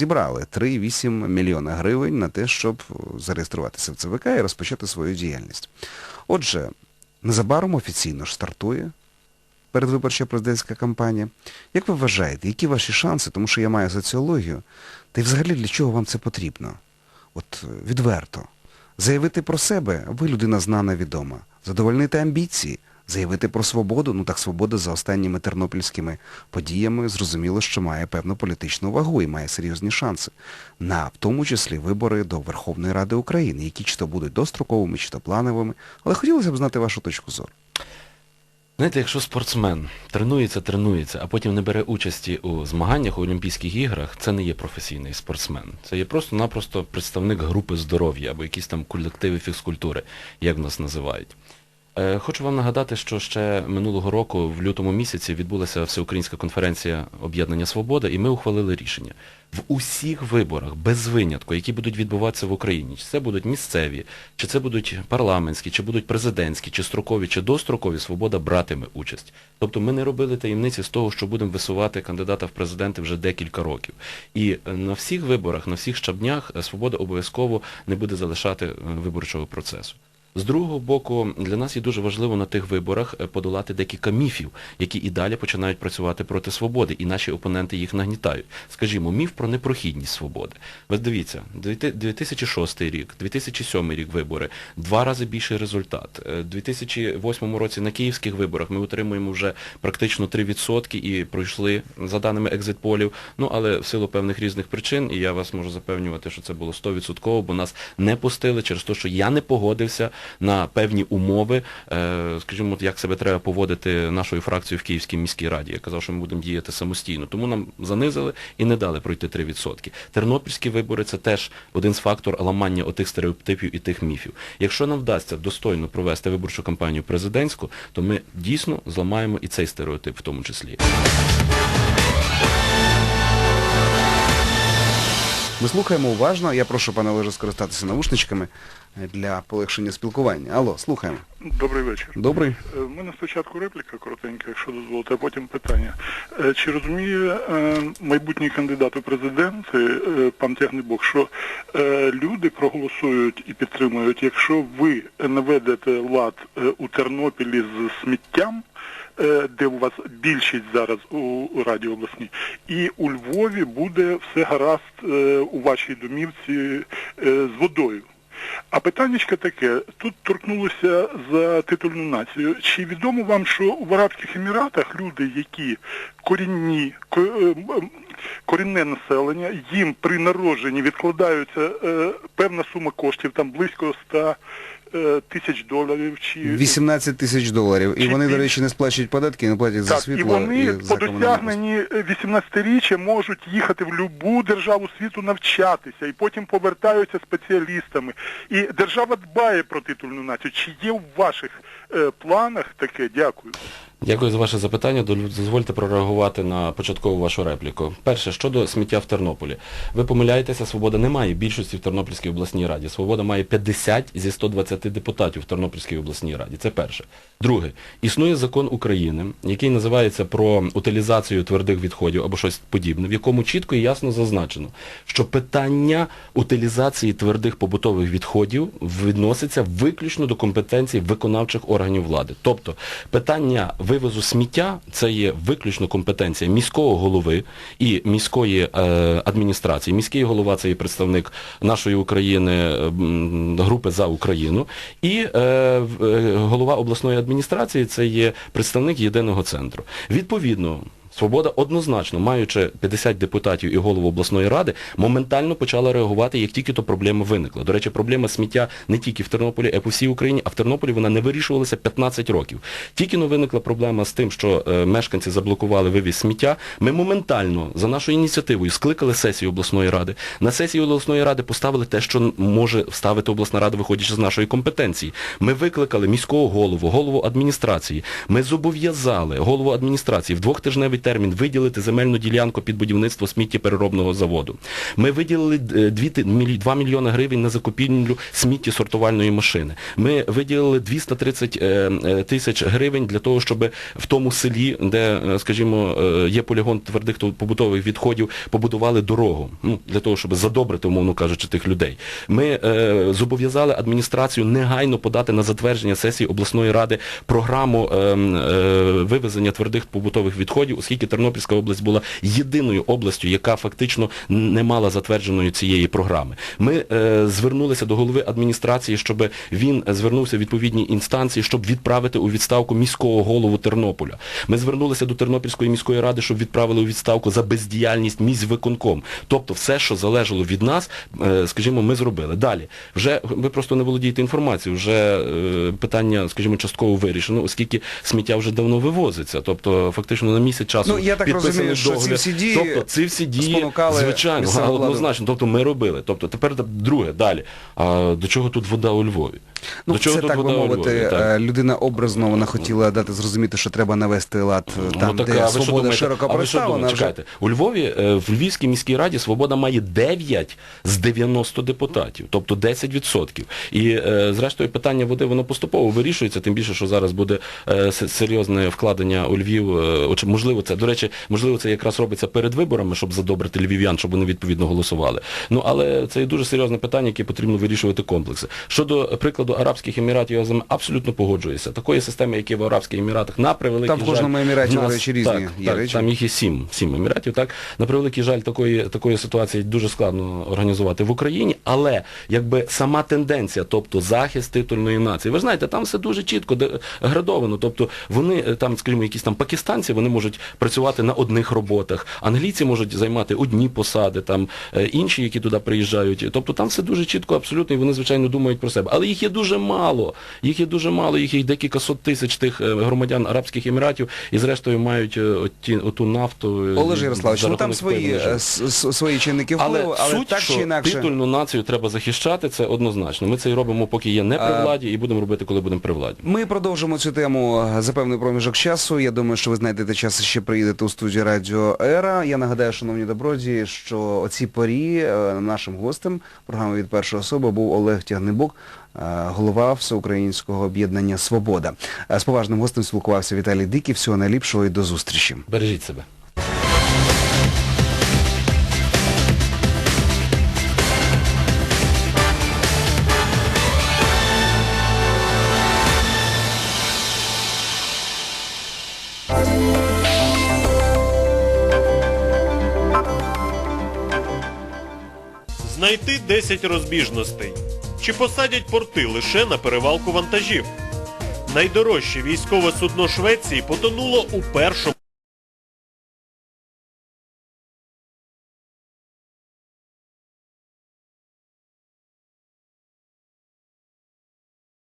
зібрали 3,8 мільйона гривень на те, щоб зареєструватися в ЦВК і розпочати свою діяльність. Отже, незабаром офіційно ж стартує передвиборча президентська кампанія. Як ви вважаєте, які ваші шанси, тому що я маю соціологію, та й взагалі для чого вам це потрібно? От е, відверто. Заявити про себе, ви людина знана, відома. Задовольнити амбіції, заявити про свободу, ну так свобода за останніми тернопільськими подіями зрозуміло, що має певну політичну вагу і має серйозні шанси. На, в тому числі, вибори до Верховної Ради України, які чи то будуть достроковими, чи то плановими. Але хотілося б знати вашу точку зору. Знаєте, якщо спортсмен тренується, тренується, а потім не бере участі у змаганнях у Олімпійських іграх, це не є професійний спортсмен. Це є просто-напросто представник групи здоров'я або якісь там колективи фізкультури, як нас називають. Е, Хочу вам нагадати, що ще минулого року, в лютому місяці, відбулася всеукраїнська конференція Об'єднання Свобода, і ми ухвалили рішення. В усіх виборах, без винятку, які будуть відбуватися в Україні, чи це будуть місцеві, чи це будуть парламентські, чи будуть президентські, чи строкові, чи дострокові, свобода братиме участь. Тобто ми не робили таємниці з того, що будемо висувати кандидата в президенти вже декілька років. І е, на всіх виборах, на всіх щабнях е, свобода обов'язково не буде залишати виборчого процесу. З другого боку, для нас є дуже важливо на тих виборах е, подолати декілька міфів, які і далі починають працювати проти свободи, і наші опоненти їх нагнітають. Скажімо, міф про непрохідність свободи. Ви дивіться, 2006 рік, 2007 рік вибори, два рази більший результат. Е, У 2008 році на київських виборах ми отримуємо вже практично 3% і пройшли за даними екзитполів. Ну, але в силу певних різних причин, і я вас можу запевнювати, що це було 100%, бо нас не пустили через те, що я не погодився на певні умови, е, скажімо, як себе треба поводити нашою фракцією в Київській міській раді. Я казав, що ми будемо діяти самостійно. Тому нам занизили і не дали пройти 3%. Тернопільські вибори це теж один з факторів ламання отих стереотипів і тих міфів. Якщо нам вдасться достойно провести виборчу кампанію президентську, то ми дійсно зламаємо і цей стереотип в тому числі. Ми слухаємо уважно. Я прошу пане Олеже скористатися навушничками е, для полегшення спілкування. Алло, слухаємо. Добрий вечір. Добрий? Е, В мене спочатку репліка коротенька, якщо дозволите, а потім питання. Е, Чи розуміє е, майбутній кандидат у президенти, е, пан Тягнебок, що е, люди проголосують і підтримують, якщо ви наведете лад е, у Тернопілі з сміттям, е, де у вас більшість зараз у Раді обласній, і у Львові буде все гаразд е, у вашій домівці е, з водою. А питаннячко таке, тут торкнулося за титульну націю. Чи відомо вам, що в Арабських Еміратах люди, які корінні, е, корінне населення, їм при народженні відкладаються е, певна сума коштів, там близько 100 е, тисяч доларів чи 18 тисяч доларів. І Чи вони, до речі, не сплачують податки, не платять за світло. і вони і по досягненні е, 18-річчя можуть їхати в будь-яку державу світу навчатися і потім повертаються спеціалістами. І держава дбає про титульну націю. Чи є в ваших е, планах таке? Дякую. Дякую за ваше запитання. Дозвольте прореагувати на початкову вашу репліку. Перше, щодо сміття в Тернополі. Ви помиляєтеся, Свобода не має більшості в Тернопільській обласній раді. Свобода має 50 зі 120 депутатів в Тернопільській обласній раді. Це перше. Друге, існує закон України, який називається про утилізацію твердих відходів або щось подібне, в якому чітко і ясно зазначено, що питання утилізації твердих побутових відходів відноситься виключно до компетенції виконавчих органів влади. Тобто питання вивозу сміття це є виключно компетенція міського голови і міської е, адміністрації. Міський голова це є представник нашої України е, групи за Україну, і е, голова обласної адміністрації це є представник єдиного центру. Відповідно. Свобода однозначно, маючи 50 депутатів і голову обласної ради, моментально почала реагувати, як тільки то проблема виникла. До речі, проблема сміття не тільки в Тернополі, а по всій Україні, а в Тернополі вона не вирішувалася 15 років. Тільки но виникла проблема з тим, що е, мешканці заблокували вивіз сміття, ми моментально за нашою ініціативою скликали сесію обласної ради. На сесії обласної ради поставили те, що може вставити обласна рада, виходячи з нашої компетенції. Ми викликали міського голову, голову адміністрації. Ми зобов'язали голову адміністрації в двохтижневий термін термін виділити земельну ділянку під будівництво сміттєпереробного заводу. Ми виділили е, 2 мільйони гривень на закупівлю сміттєсортувальної машини. Ми виділили 230 е, е, тисяч гривень для того, щоб в тому селі, де, е, скажімо, е, є полігон твердих побутових відходів, побудували дорогу. Ну, для того, щоб задобрити, умовно кажучи, тих людей. Ми е, зобов'язали адміністрацію негайно подати на затвердження сесії обласної ради програму е, е, вивезення твердих побутових відходів, оскільки Тернопільська область була єдиною областю, яка фактично не мала затвердженої цієї програми. Ми е, звернулися до голови адміністрації, щоб він звернувся в відповідні інстанції, щоб відправити у відставку міського голову Тернополя. Ми звернулися до Тернопільської міської ради, щоб відправили у відставку за бездіяльність міськвиконком. Тобто все, що залежало від нас, е, скажімо, ми зробили. Далі, вже ви просто не володієте інформацією, вже е, питання, скажімо, частково вирішено, оскільки сміття вже давно вивозиться. Тобто, фактично на місяць часу Ну, я так розумію, що ці всі дії тобто, ці всі дії, звичайно, однозначно. Тобто ми робили. Тобто тепер друге, далі. А до чого тут вода у Львові? Ну, до чого це тут так би вода у мовити, Львові? Так. е, людина образно вона хотіла дати зрозуміти, що треба навести лад е, там, ну, так, де ви що свобода думаєте? широко а ви що представлена. думаєте? вже. Чекайте, у Львові, е, в Львівській міській раді Свобода має 9 з 90 депутатів, тобто 10%. І е, зрештою питання води воно поступово вирішується, тим більше, що зараз буде е, се- серйозне вкладення у Львів. е, оч- можливо, це, до речі, можливо, це якраз робиться перед виборами, щоб задобрити львів'ян, щоб вони відповідно голосували. Ну, але це є дуже серйозне питання, яке потрібно вирішувати комплекси. Щодо прикладу Арабських Еміратів, я з ним абсолютно погоджуюся. Такої системи, як є в Арабських Еміратах, на превеликий Там в кожному жаль, Еміраті, до речі, різні так, є так, речі. Там їх є сім, сім еміратів. Так на превеликий жаль, такої такої ситуації дуже складно організувати в Україні, але якби сама тенденція, тобто захист титульної нації, ви ж знаєте, там все дуже чітко градовано. Тобто вони е, там, скажімо, якісь там пакистанці, вони можуть працювати на одних роботах, англійці можуть займати одні посади, там е, інші, які туди приїжджають. Тобто там все дуже чітко, абсолютно, і вони звичайно думають про себе. Але їх є дуже мало. Їх є дуже мало, їх є декілька сот тисяч тих е, громадян Арабських Еміратів, і зрештою мають е, оті, оту нафту. е, Олеже Ярославович, ну там свої, свої чинники впливу, але, суть, так чи інакше. титульну націю треба захищати, це однозначно. Ми це і робимо, поки є не при владі, і будемо робити, коли будемо при владі. Ми продовжимо цю тему за певний проміжок часу. Я думаю, що ви знайдете час і ще приїдете у студію Радіо Ера. Я нагадаю, шановні добродії, що о цій порі нашим гостем програми від першої особи був Олег Тягнебок, голова Всеукраїнського об'єднання Свобода. Е, З поважним гостем спілкувався Віталій Дикий. Всього найліпшого і до зустрічі. Бережіть себе. Знайти 10 розбіжностей. Чи посадять порти лише на перевалку вантажів? Найдорожче військове судно Швеції потонуло у першому